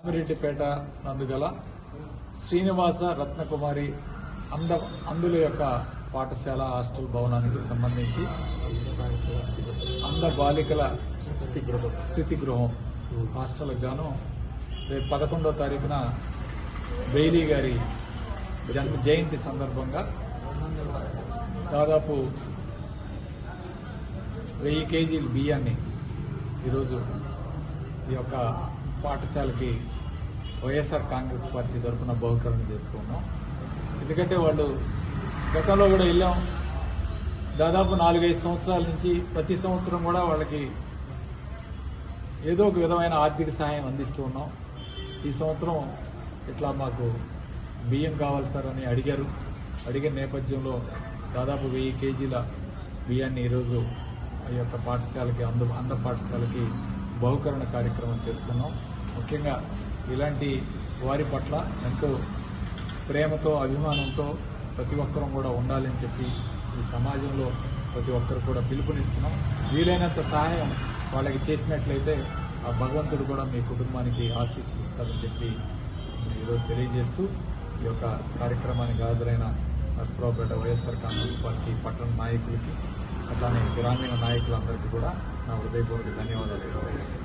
రామిరెడ్డిపేట నందుగల శ్రీనివాస రత్నకుమారి అంద అందుల యొక్క పాఠశాల హాస్టల్ భవనానికి సంబంధించి అంద బాలికల స్థితి గృహం హాస్టల్కి గాను రేపు పదకొండో తారీఖున బెయిలీ గారి జన్మ జయంతి సందర్భంగా దాదాపు వెయ్యి కేజీల బియ్యాన్ని ఈరోజు ఈ యొక్క పాఠశాలకి వైఎస్ఆర్ కాంగ్రెస్ పార్టీ తరఫున బహుకరణ చేస్తున్నాం ఎందుకంటే వాళ్ళు గతంలో కూడా వెళ్ళాం. దాదాపు నాలుగైదు సంవత్సరాల నుంచి ప్రతి సంవత్సరం కూడా వాళ్ళకి ఏదో ఒక విధమైన ఆర్థిక సహాయం అందిస్తూ ఉన్నాం. ఈ సంవత్సరం ఇట్లా మాకు బియ్యం కావాలి సార్ అని అడిగారు. అడిగిన నేపథ్యంలో దాదాపు వెయ్యి కేజీల బియ్యాన్ని ఈరోజు ఈ యొక్క పాఠశాలకి అంద అంద పాఠశాలకి బహుకరణ కార్యక్రమం చేస్తున్నాం. ముఖ్యంగా ఇలాంటి వారి పట్ల ఎంతో ప్రేమతో అభిమానంతో ప్రతి ఒక్కరూ కూడా ఉండాలని చెప్పి ఈ సమాజంలో ప్రతి ఒక్కరు కూడా పిలుపునిస్తున్నాం. వీలైనంత సహాయం వాళ్ళకి చేసినట్లయితే ఆ భగవంతుడు కూడా మీ కుటుంబానికి ఆశీస్సులు ఇస్తారని చెప్పి ఈరోజు తెలియజేస్తూ ఈ యొక్క కార్యక్రమానికి హాజరైన నర్సరావుపేట వైఎస్ఆర్ కాంగ్రెస్ పార్టీ పట్టణ నాయకులకి అట్లానే గ్రామీణ నాయకులందరికీ కూడా నా హృదయపూర్వక ధన్యవాదాలు.